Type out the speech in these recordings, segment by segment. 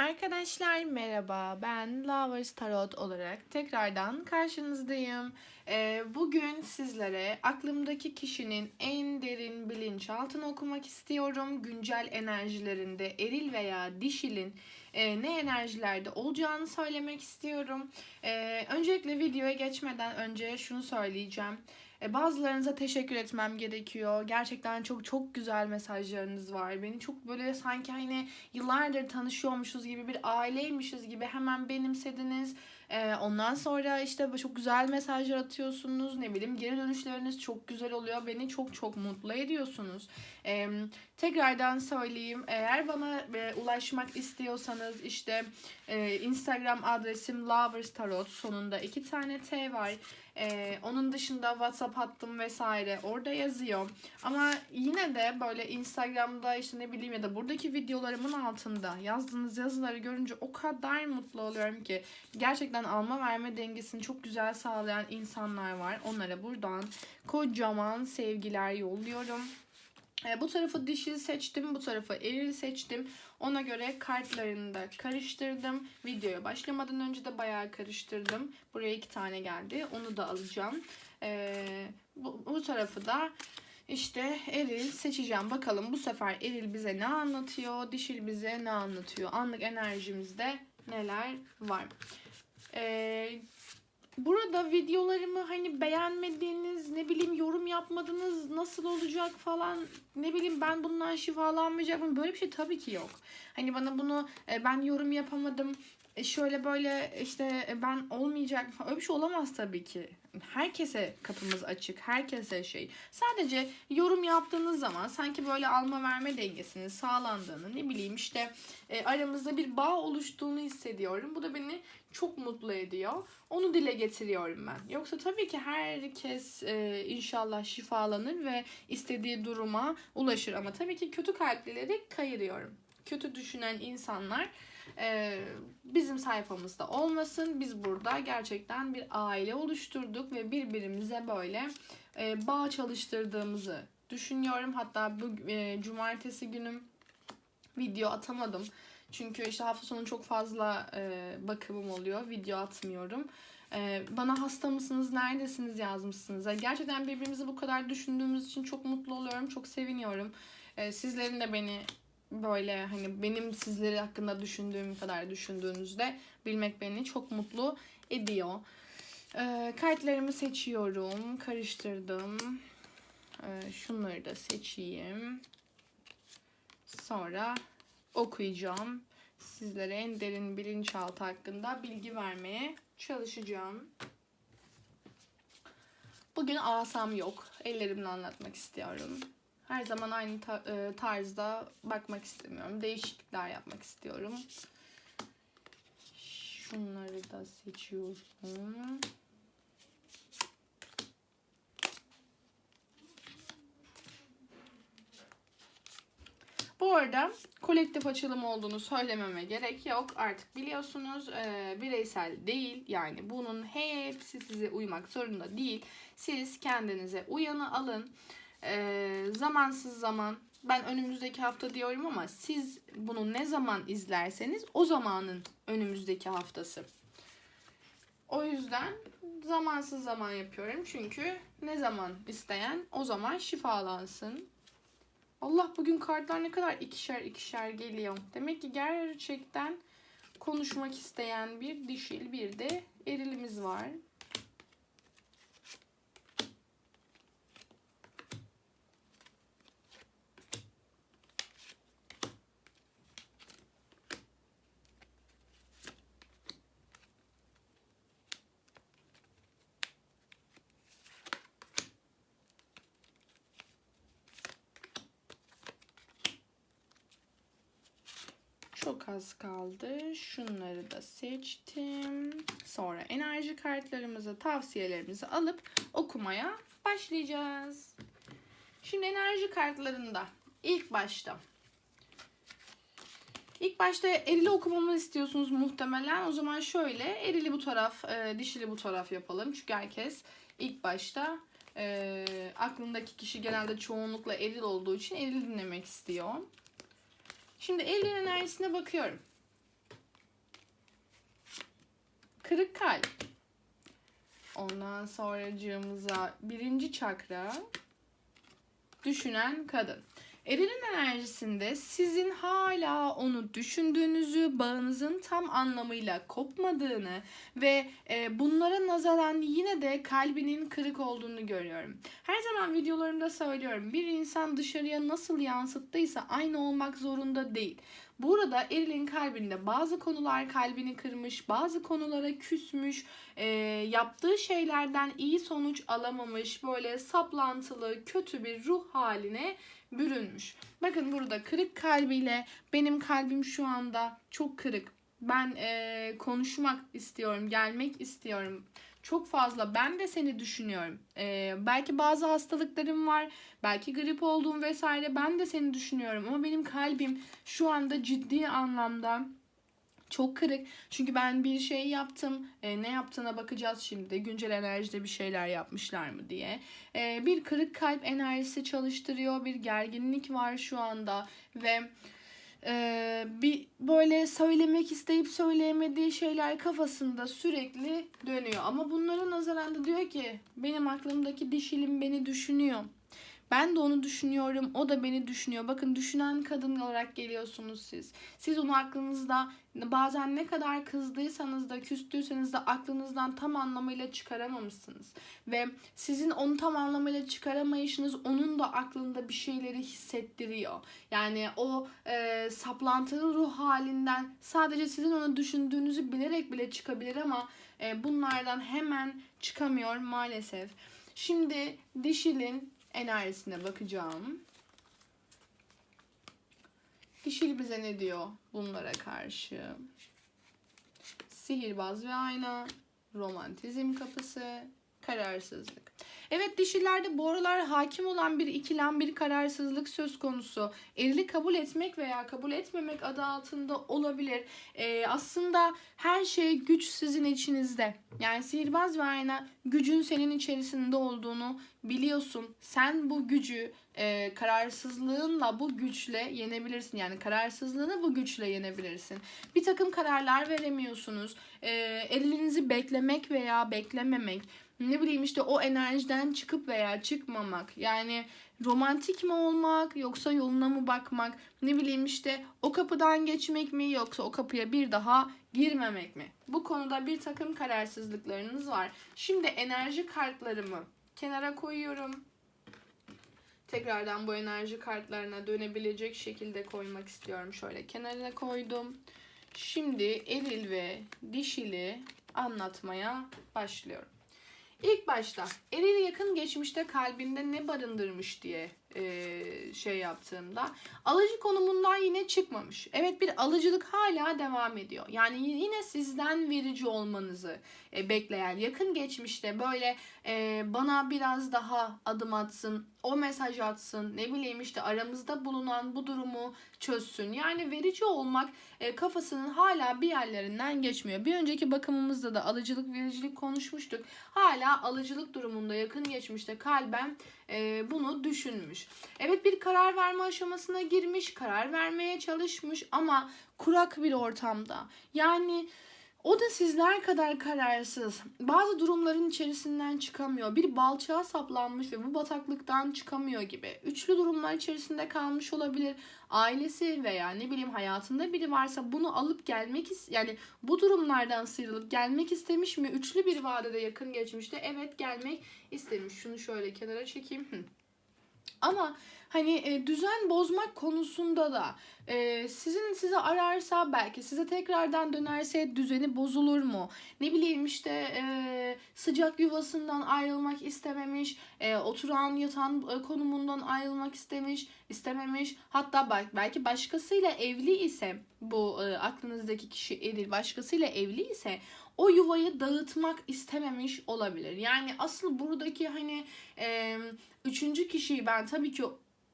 Arkadaşlar merhaba ben Lovers Tarot olarak tekrardan karşınızdayım. Ee, bugün sizlere aklımdaki kişinin en derin bilinçaltını okumak istiyorum. Güncel enerjilerinde eril veya dişilin e, ne enerjilerde olacağını söylemek istiyorum. Ee, öncelikle videoya geçmeden önce şunu söyleyeceğim. E, bazılarınıza teşekkür etmem gerekiyor. Gerçekten çok çok güzel mesajlarınız var. Beni çok böyle sanki hani yıllardır tanışıyormuşuz gibi bir aileymişiz gibi hemen benimsediniz. E, ondan sonra işte çok güzel mesajlar atıyorsunuz. Ne bileyim geri dönüşleriniz çok güzel oluyor. Beni çok çok mutlu ediyorsunuz. E, tekrardan söyleyeyim. Eğer bana e, ulaşmak istiyorsanız işte e, Instagram adresim Lovers Tarot. Sonunda iki tane T var. Ee, onun dışında WhatsApp hattım vesaire orada yazıyor. Ama yine de böyle Instagram'da işte ne bileyim ya da buradaki videolarımın altında yazdığınız yazıları görünce o kadar mutlu oluyorum ki gerçekten alma verme dengesini çok güzel sağlayan insanlar var. Onlara buradan kocaman sevgiler yolluyorum. E, bu tarafı dişil seçtim, bu tarafı eril seçtim. Ona göre kartlarını da karıştırdım. Videoya başlamadan önce de bayağı karıştırdım. Buraya iki tane geldi. Onu da alacağım. E, bu, bu tarafı da işte eril seçeceğim. Bakalım bu sefer eril bize ne anlatıyor, dişil bize ne anlatıyor. Anlık enerjimizde neler var. Eee Burada videolarımı hani beğenmediğiniz, ne bileyim yorum yapmadınız, nasıl olacak falan, ne bileyim ben bundan şifalanmayacak mı? Böyle bir şey tabii ki yok. Hani bana bunu e, ben yorum yapamadım, şöyle böyle işte e, ben olmayacak falan. Öyle bir şey olamaz tabii ki. Herkese kapımız açık. Herkese şey. Sadece yorum yaptığınız zaman sanki böyle alma verme dengesinin sağlandığını ne bileyim işte e, aramızda bir bağ oluştuğunu hissediyorum. Bu da beni çok mutlu ediyor. Onu dile getiriyorum ben. Yoksa tabii ki herkes e, inşallah şifalanır ve istediği duruma ulaşır. Ama tabii ki kötü kalplileri kayırıyorum. Kötü düşünen insanlar e, bizim sayfamızda olmasın. Biz burada gerçekten bir aile oluşturduk ve birbirimize böyle e, bağ çalıştırdığımızı düşünüyorum. Hatta bu e, cumartesi günüm video atamadım. Çünkü işte hafta sonu çok fazla e, bakımım oluyor. Video atmıyorum. Bana hasta mısınız, neredesiniz yazmışsınız. Gerçekten birbirimizi bu kadar düşündüğümüz için çok mutlu oluyorum. Çok seviniyorum. Sizlerin de beni böyle hani benim sizleri hakkında düşündüğüm kadar düşündüğünüzde bilmek beni çok mutlu ediyor. E, kartlarımı seçiyorum. Karıştırdım. E, şunları da seçeyim. Sonra okuyacağım. Sizlere en derin bilinçaltı hakkında bilgi vermeye çalışacağım. Bugün asam yok. Ellerimle anlatmak istiyorum. Her zaman aynı e, tarzda bakmak istemiyorum. Değişiklikler yapmak istiyorum. Şunları da seçiyorum. Bu arada kolektif açılım olduğunu söylememe gerek yok. Artık biliyorsunuz e, bireysel değil. Yani bunun hepsi size uymak zorunda değil. Siz kendinize uyanı alın. E, zamansız zaman ben önümüzdeki hafta diyorum ama siz bunu ne zaman izlerseniz o zamanın önümüzdeki haftası. O yüzden zamansız zaman yapıyorum. Çünkü ne zaman isteyen o zaman şifalansın. Allah bugün kartlar ne kadar ikişer ikişer geliyor. Demek ki gerçekten konuşmak isteyen bir dişil bir de erilimiz var. Çok az kaldı. Şunları da seçtim. Sonra enerji kartlarımızı, tavsiyelerimizi alıp okumaya başlayacağız. Şimdi enerji kartlarında ilk başta İlk başta erili okumamı istiyorsunuz muhtemelen. O zaman şöyle erili bu taraf, e, dişili bu taraf yapalım. Çünkü herkes ilk başta e, aklındaki kişi genelde çoğunlukla eril olduğu için eril dinlemek istiyor. Şimdi evren enerjisine bakıyorum. Kırık kalp. Ondan sonra cığımıza birinci çakra düşünen kadın. Eril'in enerjisinde sizin hala onu düşündüğünüzü, bağınızın tam anlamıyla kopmadığını ve e, bunlara nazaran yine de kalbinin kırık olduğunu görüyorum. Her zaman videolarımda söylüyorum. Bir insan dışarıya nasıl yansıttıysa aynı olmak zorunda değil. Burada Eril'in kalbinde bazı konular kalbini kırmış, bazı konulara küsmüş, e, yaptığı şeylerden iyi sonuç alamamış, böyle saplantılı, kötü bir ruh haline bürünmüş. Bakın burada kırık kalbiyle benim kalbim şu anda çok kırık. Ben e, konuşmak istiyorum, gelmek istiyorum. Çok fazla ben de seni düşünüyorum. E, belki bazı hastalıklarım var, belki grip olduğum vesaire ben de seni düşünüyorum. Ama benim kalbim şu anda ciddi anlamda çok kırık. Çünkü ben bir şey yaptım. E, ne yaptığına bakacağız şimdi. Güncel enerjide bir şeyler yapmışlar mı diye. E, bir kırık kalp enerjisi çalıştırıyor. Bir gerginlik var şu anda. Ve e, bir böyle söylemek isteyip söyleyemediği şeyler kafasında sürekli dönüyor. Ama bunlara nazaran da diyor ki benim aklımdaki dişilim beni düşünüyor. Ben de onu düşünüyorum. O da beni düşünüyor. Bakın düşünen kadın olarak geliyorsunuz siz. Siz onu aklınızda bazen ne kadar kızdıysanız da küstüyseniz de aklınızdan tam anlamıyla çıkaramamışsınız. Ve sizin onu tam anlamıyla çıkaramayışınız onun da aklında bir şeyleri hissettiriyor. Yani o e, saplantılı ruh halinden sadece sizin onu düşündüğünüzü bilerek bile çıkabilir ama e, bunlardan hemen çıkamıyor maalesef. Şimdi dişilin enerjisine bakacağım. Dişil bize ne diyor bunlara karşı? Sihirbaz ve ayna, romantizm kapısı, kararsızlık. Evet dişilerde bu aralar hakim olan bir ikilem, bir kararsızlık söz konusu. Erili kabul etmek veya kabul etmemek adı altında olabilir. Ee, aslında her şey güç sizin içinizde. Yani sihirbaz ve ayna gücün senin içerisinde olduğunu biliyorsun. Sen bu gücü e, kararsızlığınla bu güçle yenebilirsin. Yani kararsızlığını bu güçle yenebilirsin. Bir takım kararlar veremiyorsunuz. E, elinizi beklemek veya beklememek ne bileyim işte o enerjiden çıkıp veya çıkmamak. Yani romantik mi olmak yoksa yoluna mı bakmak? Ne bileyim işte o kapıdan geçmek mi yoksa o kapıya bir daha girmemek mi? Bu konuda bir takım kararsızlıklarınız var. Şimdi enerji kartlarımı kenara koyuyorum. Tekrardan bu enerji kartlarına dönebilecek şekilde koymak istiyorum. Şöyle kenara koydum. Şimdi eril ve dişili anlatmaya başlıyorum. İlk başta eril yakın geçmişte kalbinde ne barındırmış? diye e, şey yaptığımda alıcı konumundan yine çıkmamış. Evet bir alıcılık hala devam ediyor. Yani yine sizden verici olmanızı e, bekleyen yakın geçmişte böyle e, bana biraz daha adım atsın, o mesaj atsın, ne bileyim işte aramızda bulunan bu durumu çözsün. Yani verici olmak e, kafasının hala bir yerlerinden geçmiyor. Bir önceki bakımımızda da alıcılık vericilik konuşmuştuk. Hala alıcılık durumunda yakın geçmişte kalben e, bunu düşünmüş. Evet bir karar verme aşamasına girmiş, karar vermeye çalışmış ama kurak bir ortamda. Yani o da sizler kadar kararsız. Bazı durumların içerisinden çıkamıyor. Bir balçağa saplanmış ve bu bataklıktan çıkamıyor gibi. Üçlü durumlar içerisinde kalmış olabilir. Ailesi veya ne bileyim hayatında biri varsa bunu alıp gelmek yani bu durumlardan sıyrılıp gelmek istemiş mi? Üçlü bir vadede yakın geçmişte evet gelmek istemiş. Şunu şöyle kenara çekeyim. Ama hani e, düzen bozmak konusunda da e, sizin size ararsa belki size tekrardan dönerse düzeni bozulur mu? Ne bileyim işte e, sıcak yuvasından ayrılmak istememiş, e, oturan yatan e, konumundan ayrılmak istemiş, istememiş. Hatta belki başkasıyla evli ise bu e, aklınızdaki kişi eril başkasıyla evli ise o yuvayı dağıtmak istememiş olabilir. Yani asıl buradaki hani e, üçüncü kişiyi ben tabii ki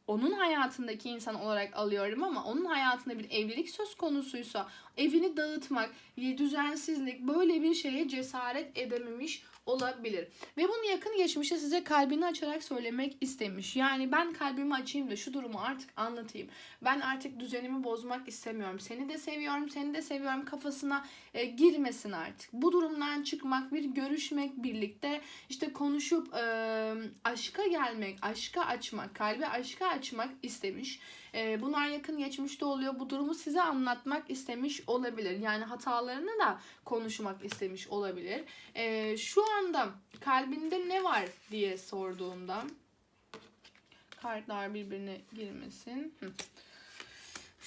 onun hayatındaki insan olarak alıyorum ama onun hayatında bir evlilik söz konusuysa evini dağıtmak, düzensizlik böyle bir şeye cesaret edememiş olabilir. Ve bunu yakın geçmişte size kalbini açarak söylemek istemiş. Yani ben kalbimi açayım da şu durumu artık anlatayım. Ben artık düzenimi bozmak istemiyorum. Seni de seviyorum, seni de seviyorum kafasına e, girmesin artık. Bu durumdan çıkmak, bir görüşmek birlikte işte konuşup e, aşka gelmek, aşka açmak, kalbi aşka açmak istemiş. E, bunlar yakın geçmişte oluyor. Bu durumu size anlatmak istemiş olabilir. Yani hatalarını da konuşmak istemiş olabilir. E, şu anda kalbinde ne var diye sorduğumda kartlar birbirine girmesin.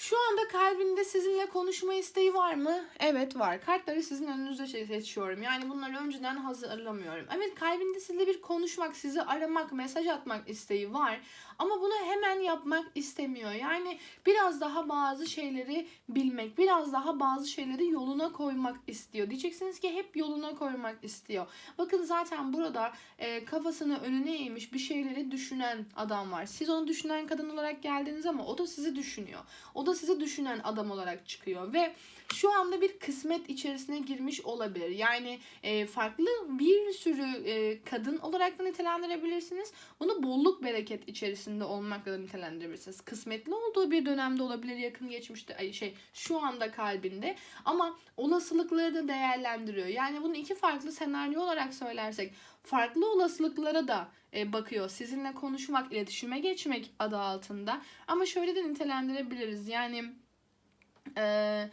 Şu anda kalbinde sizinle konuşma isteği var mı? Evet var. Kartları sizin önünüzde şey seçiyorum. Yani bunları önceden hazırlamıyorum. Evet kalbinde sizinle bir konuşmak, sizi aramak, mesaj atmak isteği var. Ama bunu hemen yapmak istemiyor. Yani biraz daha bazı şeyleri bilmek, biraz daha bazı şeyleri yoluna koymak istiyor. Diyeceksiniz ki hep yoluna koymak istiyor. Bakın zaten burada e, kafasını önüne eğmiş bir şeyleri düşünen adam var. Siz onu düşünen kadın olarak geldiniz ama o da sizi düşünüyor. O da sizi düşünen adam olarak çıkıyor ve şu anda bir kısmet içerisine girmiş olabilir. Yani e, farklı bir sürü e, kadın olarak da nitelendirebilirsiniz. Bunu bolluk bereket içerisinde olmakla da nitelendirebilirsiniz. Kısmetli olduğu bir dönemde olabilir yakın geçmişte şey şu anda kalbinde ama olasılıkları da değerlendiriyor. Yani bunu iki farklı senaryo olarak söylersek farklı olasılıklara da e, bakıyor. Sizinle konuşmak, iletişime geçmek adı altında. Ama şöyle de nitelendirebiliriz. Yani eee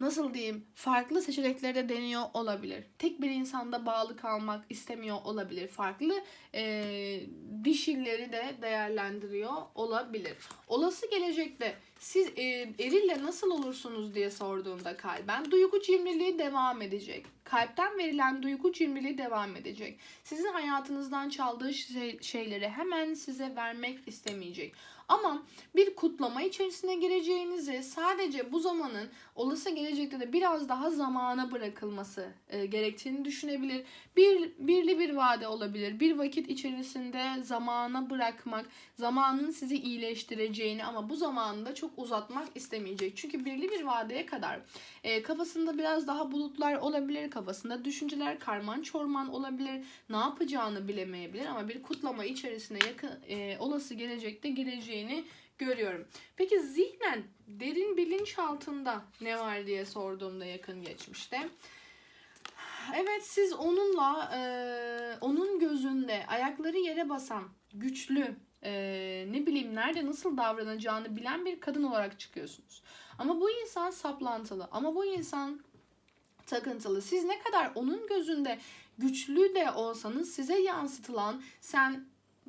nasıl diyeyim farklı seçenekleri de deniyor olabilir. Tek bir insanda bağlı kalmak istemiyor olabilir. Farklı e, dişilleri de değerlendiriyor olabilir. Olası gelecekte siz e, erille nasıl olursunuz diye sorduğumda kalben duygu cimriliği devam edecek. Kalpten verilen duygu cimriliği devam edecek. Sizin hayatınızdan çaldığı şey, şeyleri hemen size vermek istemeyecek. Ama bir kutlama içerisine gireceğinizi sadece bu zamanın olası gelecekte de biraz daha zamana bırakılması e, gerektiğini düşünebilir. Bir birli bir vade olabilir. Bir vakit içerisinde zamana bırakmak, zamanın sizi iyileştireceğini ama bu zamanı da çok uzatmak istemeyecek. Çünkü birli bir vadeye kadar e, kafasında biraz daha bulutlar olabilir, kafasında düşünceler karman çorman olabilir. Ne yapacağını bilemeyebilir ama bir kutlama içerisine yakın e, olası gelecekte gireceğini görüyorum. Peki zihnen derin bilinç altında ne var diye sorduğumda yakın geçmişte. Evet siz onunla e, onun gözünde ayakları yere basan güçlü e, ne bileyim nerede nasıl davranacağını bilen bir kadın olarak çıkıyorsunuz. Ama bu insan saplantılı ama bu insan takıntılı. Siz ne kadar onun gözünde güçlü de olsanız size yansıtılan sen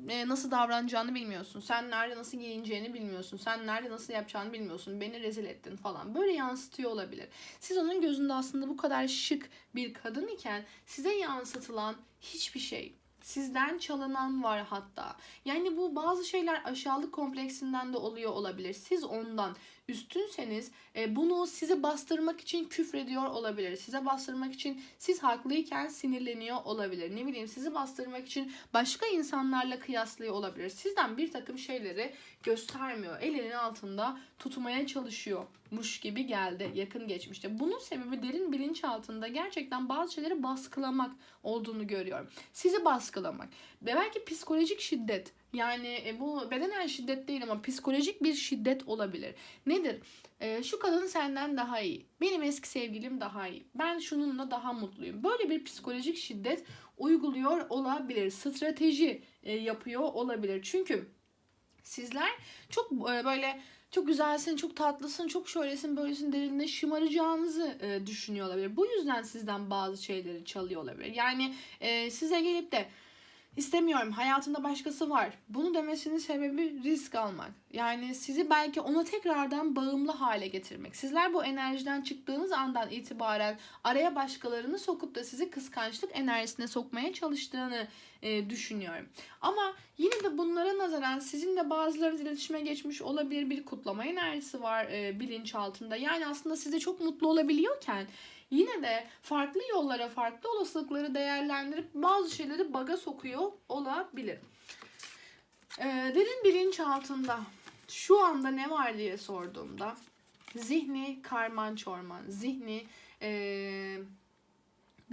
e, nasıl davranacağını bilmiyorsun. Sen nerede nasıl giyineceğini bilmiyorsun. Sen nerede nasıl yapacağını bilmiyorsun. Beni rezil ettin falan. Böyle yansıtıyor olabilir. Siz onun gözünde aslında bu kadar şık bir kadın iken size yansıtılan hiçbir şey Sizden çalınan var hatta. Yani bu bazı şeyler aşağılık kompleksinden de oluyor olabilir. Siz ondan üstünseniz e, bunu sizi bastırmak için küfrediyor olabilir. Size bastırmak için siz haklıyken sinirleniyor olabilir. Ne bileyim sizi bastırmak için başka insanlarla kıyaslıyor olabilir. Sizden bir takım şeyleri göstermiyor. Elinin altında tutmaya çalışıyormuş gibi geldi yakın geçmişte. Bunun sebebi derin bilinç altında gerçekten bazı şeyleri baskılamak olduğunu görüyorum. Sizi baskılamak ve belki psikolojik şiddet yani e, bu bedenen şiddet değil ama psikolojik bir şiddet olabilir. Nedir? E, şu kadın senden daha iyi. Benim eski sevgilim daha iyi. Ben şununla daha mutluyum. Böyle bir psikolojik şiddet uyguluyor olabilir. Strateji e, yapıyor olabilir. Çünkü sizler çok e, böyle çok güzelsin, çok tatlısın, çok şöylesin, böylesin derinde şımaracağınızı e, düşünüyor olabilir. Bu yüzden sizden bazı şeyleri çalıyor olabilir. Yani e, size gelip de İstemiyorum. Hayatında başkası var. Bunu demesinin sebebi risk almak. Yani sizi belki ona tekrardan bağımlı hale getirmek. Sizler bu enerjiden çıktığınız andan itibaren araya başkalarını sokup da sizi kıskançlık enerjisine sokmaya çalıştığını e, düşünüyorum. Ama yine de bunlara nazaran sizin de bazılarınız iletişime geçmiş olabilir. Bir kutlama enerjisi var e, bilinç altında. Yani aslında size çok mutlu olabiliyorken yine de farklı yollara, farklı olasılıkları değerlendirip bazı şeyleri baga sokuyor olabilir. Ee, derin bilinç altında şu anda ne var diye sorduğumda zihni karman çorman, zihni eee,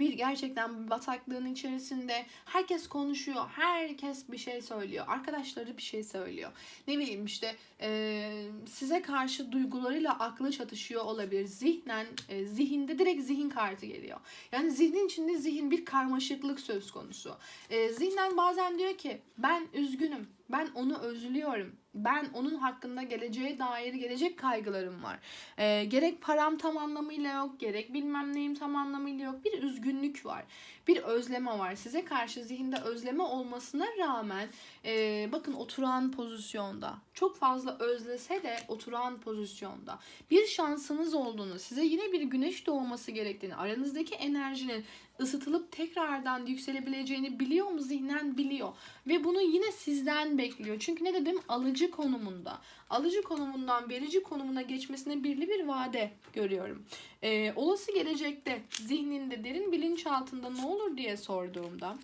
bir gerçekten bataklığın içerisinde herkes konuşuyor, herkes bir şey söylüyor, arkadaşları bir şey söylüyor. Ne bileyim işte eee, size karşı duygularıyla aklı çatışıyor olabilir. Zihnen, e, zihinde direkt zihin kartı geliyor. Yani zihnin içinde zihin bir karmaşıklık söz konusu. E, zihnen bazen diyor ki ben üzgünüm, ben onu özlüyorum. Ben onun hakkında geleceğe dair gelecek kaygılarım var. E, gerek param tam anlamıyla yok, gerek bilmem neyim tam anlamıyla yok. Bir üzgünlük var, bir özleme var. Size karşı zihinde özleme olmasına rağmen e, bakın oturan pozisyonda. Çok fazla özlese de oturan pozisyonda. Bir şansınız olduğunu, size yine bir güneş doğması gerektiğini, aranızdaki enerjinin ısıtılıp tekrardan yükselebileceğini biliyor mu? Zihnen biliyor. Ve bunu yine sizden bekliyor. Çünkü ne dedim? Alıcı konumunda. Alıcı konumundan verici konumuna geçmesine birli bir vade görüyorum. Ee, olası gelecekte zihninde derin bilinç altında ne olur diye sorduğumda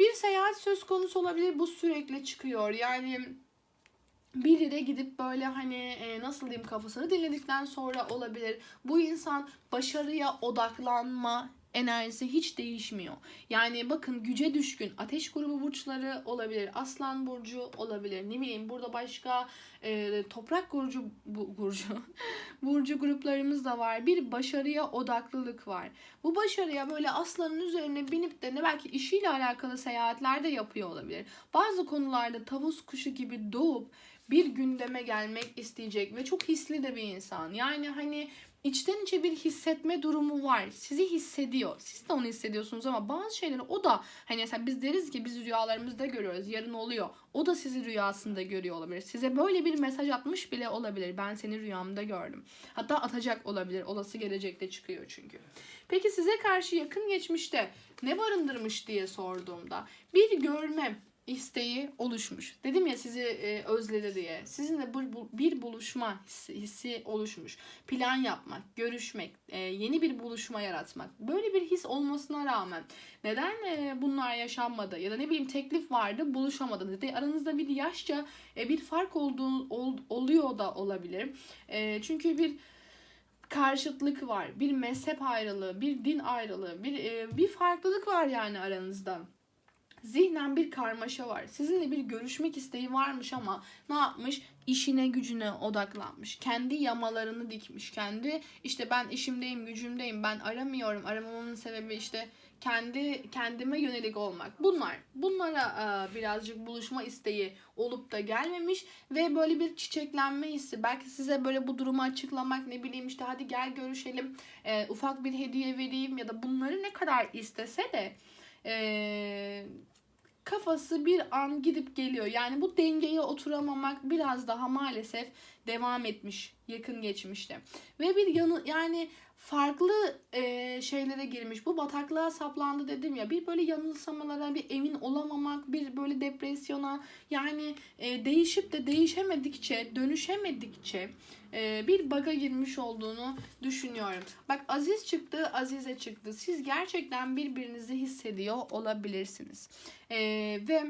bir seyahat söz konusu olabilir. Bu sürekli çıkıyor. Yani bir yere gidip böyle hani e, nasıl diyeyim kafasını dinledikten sonra olabilir. Bu insan başarıya odaklanma enerjisi hiç değişmiyor. Yani bakın güce düşkün ateş grubu burçları olabilir. Aslan burcu olabilir. Ne bileyim burada başka e, toprak burcu bu, burcu burcu gruplarımız da var. Bir başarıya odaklılık var. Bu başarıya böyle aslanın üzerine binip de ne belki işiyle alakalı seyahatler de yapıyor olabilir. Bazı konularda tavus kuşu gibi doğup bir gündeme gelmek isteyecek ve çok hisli de bir insan. Yani hani içten içe bir hissetme durumu var. Sizi hissediyor. Siz de onu hissediyorsunuz ama bazı şeyleri o da hani mesela biz deriz ki biz rüyalarımızda görüyoruz. Yarın oluyor. O da sizi rüyasında görüyor olabilir. Size böyle bir mesaj atmış bile olabilir. Ben seni rüyamda gördüm. Hatta atacak olabilir. Olası gelecekte çıkıyor çünkü. Peki size karşı yakın geçmişte ne barındırmış diye sorduğumda bir görme, isteği oluşmuş. Dedim ya sizi e, özledi diye. Sizinle bir, bir buluşma hissi, hissi oluşmuş. Plan yapmak, görüşmek, e, yeni bir buluşma yaratmak. Böyle bir his olmasına rağmen neden e, bunlar yaşanmadı? Ya da ne bileyim teklif vardı buluşamadınız. De, aranızda bir yaşça e, bir fark olduğu ol, oluyor da olabilir. E, çünkü bir karşıtlık var. Bir mezhep ayrılığı, bir din ayrılığı, bir e, bir farklılık var yani aranızda. Zihnen bir karmaşa var. Sizinle bir görüşmek isteği varmış ama ne yapmış? İşine gücüne odaklanmış. Kendi yamalarını dikmiş. Kendi işte ben işimdeyim, gücümdeyim. Ben aramıyorum. Aramamamın sebebi işte kendi kendime yönelik olmak. Bunlar. Bunlara e, birazcık buluşma isteği olup da gelmemiş ve böyle bir çiçeklenme hissi. Belki size böyle bu durumu açıklamak ne bileyim işte hadi gel görüşelim. E, ufak bir hediye vereyim ya da bunları ne kadar istese de e, kafası bir an gidip geliyor. Yani bu dengeye oturamamak biraz daha maalesef devam etmiş yakın geçmişte. Ve bir yanı yani farklı e, şeylere girmiş. Bu bataklığa saplandı dedim ya. Bir böyle yanılsamalara, bir emin olamamak, bir böyle depresyona yani e, değişip de değişemedikçe, dönüşemedikçe e, bir baga girmiş olduğunu düşünüyorum. Bak Aziz çıktı, Azize çıktı. Siz gerçekten birbirinizi hissediyor olabilirsiniz. E, ve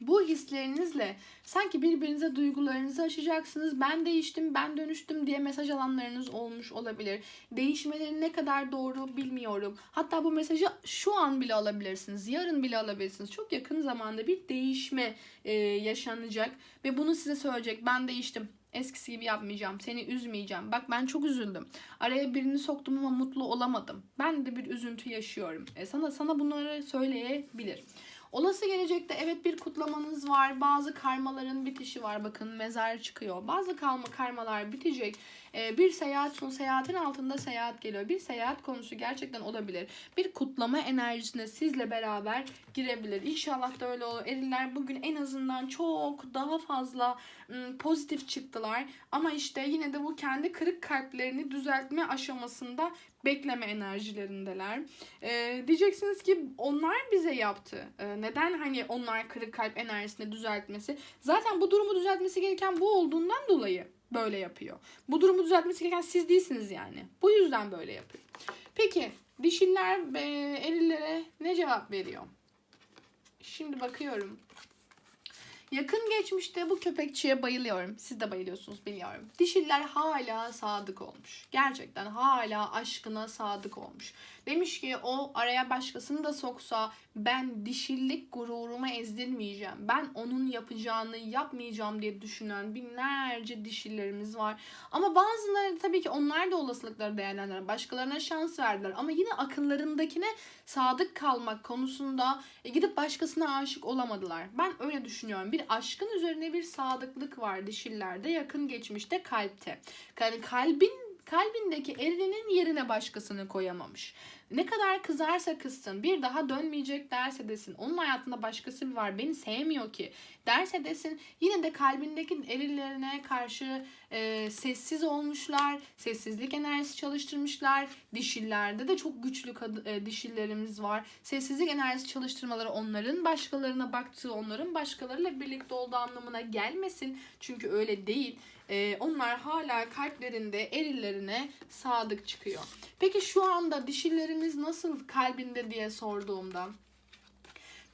bu hislerinizle sanki birbirinize duygularınızı aşacaksınız. Ben değiştim, ben dönüştüm diye mesaj alanlarınız olmuş olabilir. Değişmelerin ne kadar doğru bilmiyorum. Hatta bu mesajı şu an bile alabilirsiniz. Yarın bile alabilirsiniz. Çok yakın zamanda bir değişme e, yaşanacak ve bunu size söyleyecek. Ben değiştim. Eskisi gibi yapmayacağım. Seni üzmeyeceğim. Bak ben çok üzüldüm. Araya birini soktum ama mutlu olamadım. Ben de bir üzüntü yaşıyorum. E sana sana bunları söyleyebilir. Olası gelecekte evet bir kutlamanız var. Bazı karmaların bitişi var. Bakın mezar çıkıyor. Bazı kalma karmalar bitecek. Ee, bir seyahat sonu seyahatin altında seyahat geliyor. Bir seyahat konusu gerçekten olabilir. Bir kutlama enerjisine sizle beraber girebilir. İnşallah da öyle olur. Eriller bugün en azından çok daha fazla ım, pozitif çıktılar. Ama işte yine de bu kendi kırık kalplerini düzeltme aşamasında bekleme enerjilerindeler. Ee, diyeceksiniz ki onlar bize yaptı. Ee, neden hani onlar kırık kalp enerjisini düzeltmesi? Zaten bu durumu düzeltmesi gereken bu olduğundan dolayı böyle yapıyor. Bu durumu düzeltmesi gereken siz değilsiniz yani. Bu yüzden böyle yapıyor. Peki dişiller e, erillere ne cevap veriyor? Şimdi bakıyorum. Yakın geçmişte bu köpekçiye bayılıyorum. Siz de bayılıyorsunuz biliyorum. Dişiller hala sadık olmuş. Gerçekten hala aşkına sadık olmuş. Demiş ki o araya başkasını da soksa ben dişillik gururumu ezdirmeyeceğim. Ben onun yapacağını yapmayacağım diye düşünen binlerce dişillerimiz var. Ama bazıları tabii ki onlar da olasılıkları değerlendiren başkalarına şans verdiler. Ama yine akıllarındakine sadık kalmak konusunda e, gidip başkasına aşık olamadılar. Ben öyle düşünüyorum. Bir aşkın üzerine bir sadıklık var dişillerde yakın geçmişte kalpte. Yani kalbin kalbindeki erinin yerine başkasını koyamamış. Ne kadar kızarsa kızsın, bir daha dönmeyecek derse desin, onun hayatında başkası var, beni sevmiyor ki derse desin, yine de kalbindeki erillerine karşı e, sessiz olmuşlar, sessizlik enerjisi çalıştırmışlar. Dişillerde de çok güçlü e, dişillerimiz var. Sessizlik enerjisi çalıştırmaları onların başkalarına baktığı, onların başkalarıyla birlikte olduğu anlamına gelmesin. Çünkü öyle değil. E, onlar hala kalplerinde erillerine sadık çıkıyor. Peki şu anda dişillerimiz nasıl kalbinde diye sorduğumda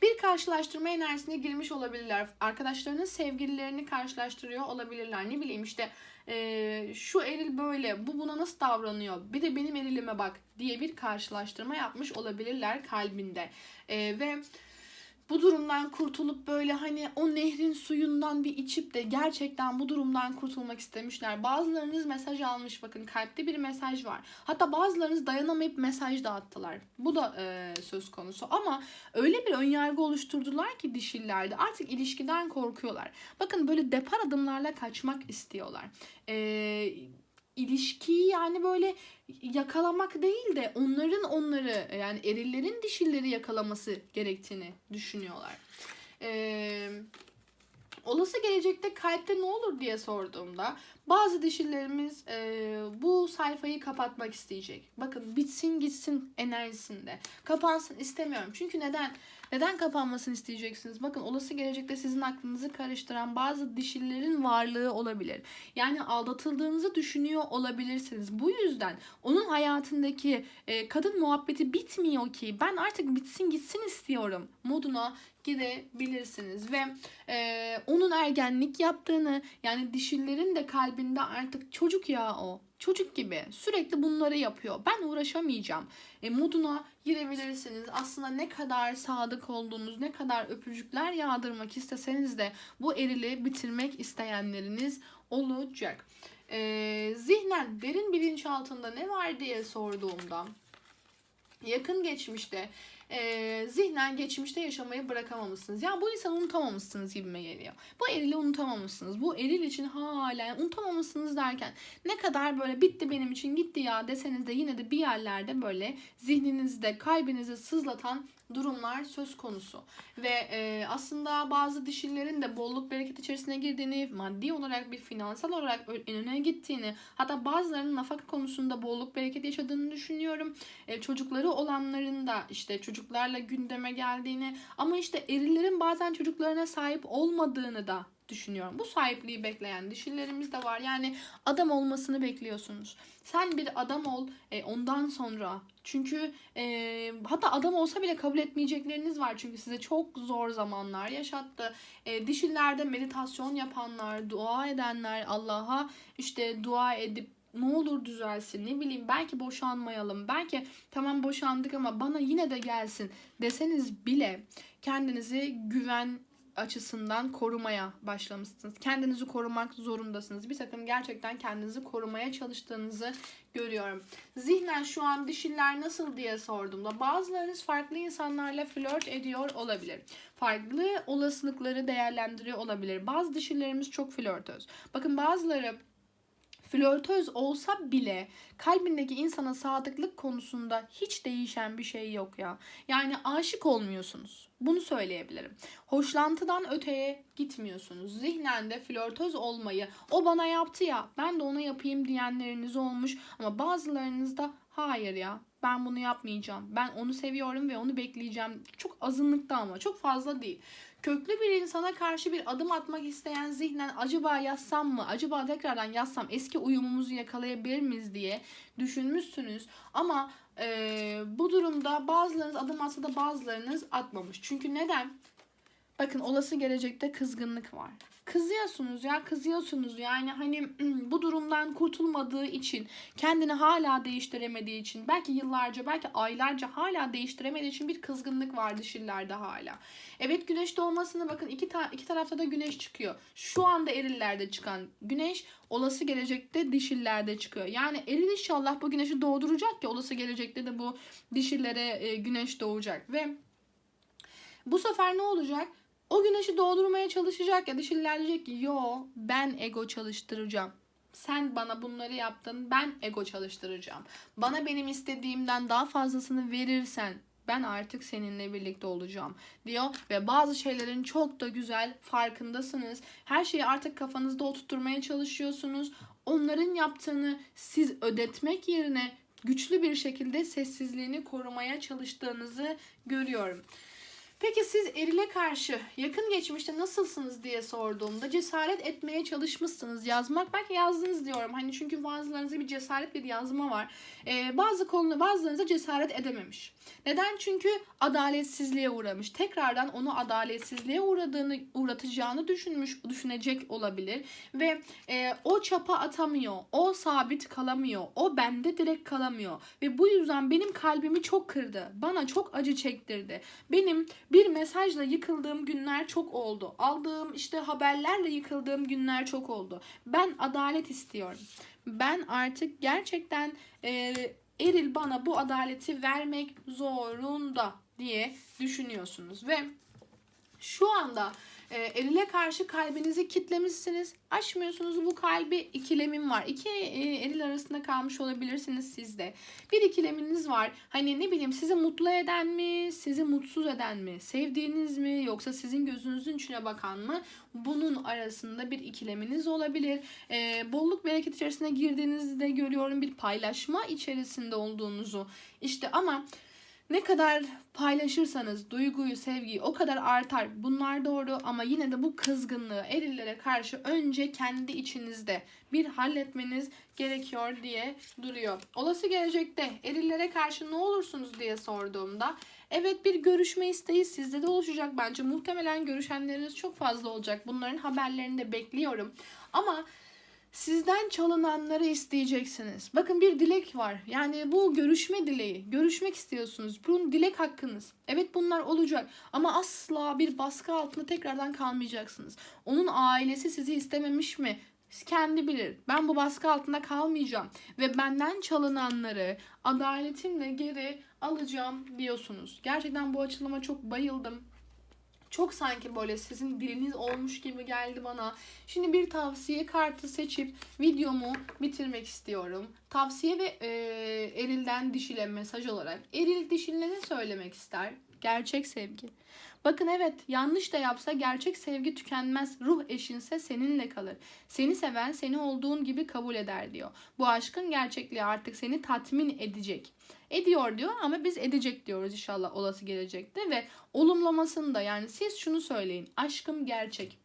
bir karşılaştırma enerjisine girmiş olabilirler. Arkadaşlarının sevgililerini karşılaştırıyor olabilirler. Ne bileyim işte e, şu eril böyle, bu buna nasıl davranıyor? Bir de benim erilime bak diye bir karşılaştırma yapmış olabilirler kalbinde. E, ve bu durumdan kurtulup böyle hani o nehrin suyundan bir içip de gerçekten bu durumdan kurtulmak istemişler. Bazılarınız mesaj almış bakın kalpte bir mesaj var. Hatta bazılarınız dayanamayıp mesaj da attılar. Bu da e, söz konusu ama öyle bir önyargı oluşturdular ki dişillerde artık ilişkiden korkuyorlar. Bakın böyle depar adımlarla kaçmak istiyorlar. Eee ilişkiyi yani böyle yakalamak değil de onların onları yani erillerin dişilleri yakalaması gerektiğini düşünüyorlar. Ee, olası gelecekte kalpte ne olur diye sorduğumda bazı dişillerimiz e, bu sayfayı kapatmak isteyecek. Bakın bitsin gitsin enerjisinde. Kapansın istemiyorum. Çünkü neden? Neden kapanmasını isteyeceksiniz? Bakın olası gelecekte sizin aklınızı karıştıran bazı dişillerin varlığı olabilir. Yani aldatıldığınızı düşünüyor olabilirsiniz. Bu yüzden onun hayatındaki e, kadın muhabbeti bitmiyor ki ben artık bitsin gitsin istiyorum moduna gidebilirsiniz ve e, onun ergenlik yaptığını yani dişillerin de kalbinde artık çocuk ya o çocuk gibi sürekli bunları yapıyor. Ben uğraşamayacağım. E, moduna girebilirsiniz. Aslında ne kadar sadık olduğunuz, ne kadar öpücükler yağdırmak isteseniz de bu erili bitirmek isteyenleriniz olacak. E, zihnen derin bilinçaltında ne var diye sorduğumda yakın geçmişte e, zihnen geçmişte yaşamayı bırakamamışsınız. Ya bu insanı unutamamışsınız gibime geliyor. Bu erili unutamamışsınız. Bu eril için hala yani unutamamışsınız derken ne kadar böyle bitti benim için gitti ya deseniz de yine de bir yerlerde böyle zihninizde kalbinizi sızlatan durumlar söz konusu. Ve e, aslında bazı dişillerin de bolluk bereket içerisine girdiğini, maddi olarak bir finansal olarak önüne gittiğini, hatta bazılarının nafaka konusunda bolluk bereket yaşadığını düşünüyorum. E, çocukları olanların da işte çocuklarla gündeme geldiğini ama işte erillerin bazen çocuklarına sahip olmadığını da düşünüyorum. Bu sahipliği bekleyen dişilerimiz de var. Yani adam olmasını bekliyorsunuz. Sen bir adam ol e, ondan sonra. Çünkü e, hatta adam olsa bile kabul etmeyecekleriniz var. Çünkü size çok zor zamanlar yaşattı. E, dişillerde meditasyon yapanlar, dua edenler, Allah'a işte dua edip ne olur düzelsin ne bileyim belki boşanmayalım belki tamam boşandık ama bana yine de gelsin deseniz bile kendinizi güven açısından korumaya başlamışsınız. Kendinizi korumak zorundasınız. Bir takım gerçekten kendinizi korumaya çalıştığınızı görüyorum. Zihnen şu an dişiller nasıl diye sorduğumda bazılarınız farklı insanlarla flört ediyor olabilir. Farklı olasılıkları değerlendiriyor olabilir. Bazı dişillerimiz çok flörtöz. Bakın bazıları flörtöz olsa bile kalbindeki insana sadıklık konusunda hiç değişen bir şey yok ya. Yani aşık olmuyorsunuz. Bunu söyleyebilirim. Hoşlantıdan öteye gitmiyorsunuz. Zihnen de flörtöz olmayı o bana yaptı ya ben de ona yapayım diyenleriniz olmuş. Ama bazılarınızda hayır ya ben bunu yapmayacağım. Ben onu seviyorum ve onu bekleyeceğim. Çok azınlıkta ama çok fazla değil köklü bir insana karşı bir adım atmak isteyen zihnen acaba yazsam mı, acaba tekrardan yazsam eski uyumumuzu yakalayabilir miyiz diye düşünmüşsünüz. Ama e, bu durumda bazılarınız adım atsa da bazılarınız atmamış. Çünkü neden? Bakın olası gelecekte kızgınlık var. Kızıyorsunuz ya kızıyorsunuz yani hani bu durumdan kurtulmadığı için kendini hala değiştiremediği için belki yıllarca belki aylarca hala değiştiremediği için bir kızgınlık var dişillerde hala. Evet güneş doğmasını bakın iki, ta- iki tarafta da güneş çıkıyor. Şu anda erillerde çıkan güneş olası gelecekte dişillerde çıkıyor. Yani eril inşallah bu güneşi doğduracak ki olası gelecekte de bu dişillere e, güneş doğacak ve bu sefer ne olacak? O güneşi doldurmaya çalışacak ya dişiller diyecek ki yo ben ego çalıştıracağım. Sen bana bunları yaptın ben ego çalıştıracağım. Bana benim istediğimden daha fazlasını verirsen ben artık seninle birlikte olacağım diyor ve bazı şeylerin çok da güzel farkındasınız. Her şeyi artık kafanızda oturtmaya çalışıyorsunuz. Onların yaptığını siz ödetmek yerine güçlü bir şekilde sessizliğini korumaya çalıştığınızı görüyorum. Peki siz erile karşı yakın geçmişte nasılsınız diye sorduğumda cesaret etmeye çalışmışsınız. Yazmak belki yazdınız diyorum. Hani çünkü bazılarınızda bir cesaret bir yazma var. Ee, bazı konuda bazılarınızda cesaret edememiş. Neden? Çünkü adaletsizliğe uğramış. Tekrardan onu adaletsizliğe uğradığını uğratacağını düşünmüş, düşünecek olabilir ve e, o çapa atamıyor. O sabit kalamıyor. O bende direkt kalamıyor ve bu yüzden benim kalbimi çok kırdı. Bana çok acı çektirdi. Benim bir mesajla yıkıldığım günler çok oldu. Aldığım işte haberlerle yıkıldığım günler çok oldu. Ben adalet istiyorum. Ben artık gerçekten e, Eril bana bu adaleti vermek zorunda diye düşünüyorsunuz ve şu anda e, Eril'e karşı kalbinizi kitlemişsiniz. Açmıyorsunuz bu kalbi ikilemim var. İki e, Eril arasında kalmış olabilirsiniz siz de. Bir ikileminiz var. Hani ne bileyim sizi mutlu eden mi, sizi mutsuz eden mi, sevdiğiniz mi yoksa sizin gözünüzün içine bakan mı? Bunun arasında bir ikileminiz olabilir. E, bolluk bereket içerisine girdiğinizde görüyorum bir paylaşma içerisinde olduğunuzu. İşte ama ne kadar paylaşırsanız duyguyu, sevgiyi o kadar artar. Bunlar doğru ama yine de bu kızgınlığı erillere karşı önce kendi içinizde bir halletmeniz gerekiyor diye duruyor. Olası gelecekte erillere karşı ne olursunuz diye sorduğumda evet bir görüşme isteği sizde de oluşacak bence. Muhtemelen görüşenleriniz çok fazla olacak. Bunların haberlerini de bekliyorum. Ama Sizden çalınanları isteyeceksiniz. Bakın bir dilek var. Yani bu görüşme dileği. Görüşmek istiyorsunuz. Bunun dilek hakkınız. Evet bunlar olacak. Ama asla bir baskı altında tekrardan kalmayacaksınız. Onun ailesi sizi istememiş mi? kendi bilir. Ben bu baskı altında kalmayacağım. Ve benden çalınanları adaletimle geri alacağım diyorsunuz. Gerçekten bu açılıma çok bayıldım. Çok sanki böyle sizin diliniz olmuş gibi geldi bana. Şimdi bir tavsiye kartı seçip videomu bitirmek istiyorum. Tavsiye ve e, erilden dişile mesaj olarak. Eril dişile ne söylemek ister? Gerçek sevgi. Bakın evet yanlış da yapsa gerçek sevgi tükenmez. Ruh eşinse seninle kalır. Seni seven seni olduğun gibi kabul eder diyor. Bu aşkın gerçekliği artık seni tatmin edecek. Ediyor diyor ama biz edecek diyoruz inşallah olası gelecekte ve olumlamasında yani siz şunu söyleyin. Aşkım gerçek.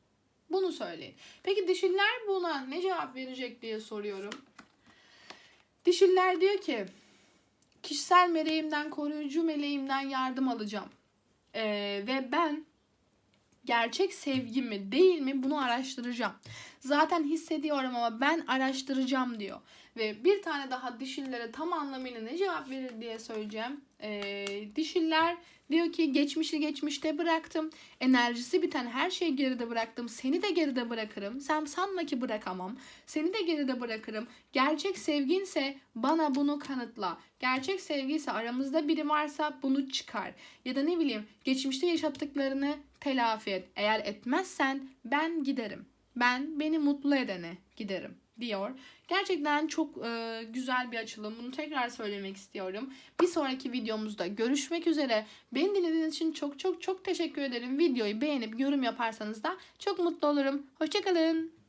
Bunu söyleyin. Peki dişiller buna ne cevap verecek diye soruyorum. Dişiller diyor ki kişisel meleğimden, koruyucu meleğimden yardım alacağım. Ee, ve ben gerçek sevgi mi değil mi bunu araştıracağım. Zaten hissediyorum ama ben araştıracağım diyor. Ve bir tane daha dişillere tam anlamıyla ne cevap verir diye söyleyeceğim. Ee, dişiller diyor ki geçmişi geçmişte bıraktım. Enerjisi biten her şeyi geride bıraktım. Seni de geride bırakırım. Sen sanma ki bırakamam. Seni de geride bırakırım. Gerçek sevginse bana bunu kanıtla. Gerçek sevgi ise aramızda biri varsa bunu çıkar. Ya da ne bileyim geçmişte yaşattıklarını telafi et. Eğer etmezsen ben giderim. Ben beni mutlu edene giderim diyor. Gerçekten çok e, güzel bir açılım. Bunu tekrar söylemek istiyorum. Bir sonraki videomuzda görüşmek üzere. Beni dinlediğiniz için çok çok çok teşekkür ederim. Videoyu beğenip yorum yaparsanız da çok mutlu olurum. Hoşçakalın.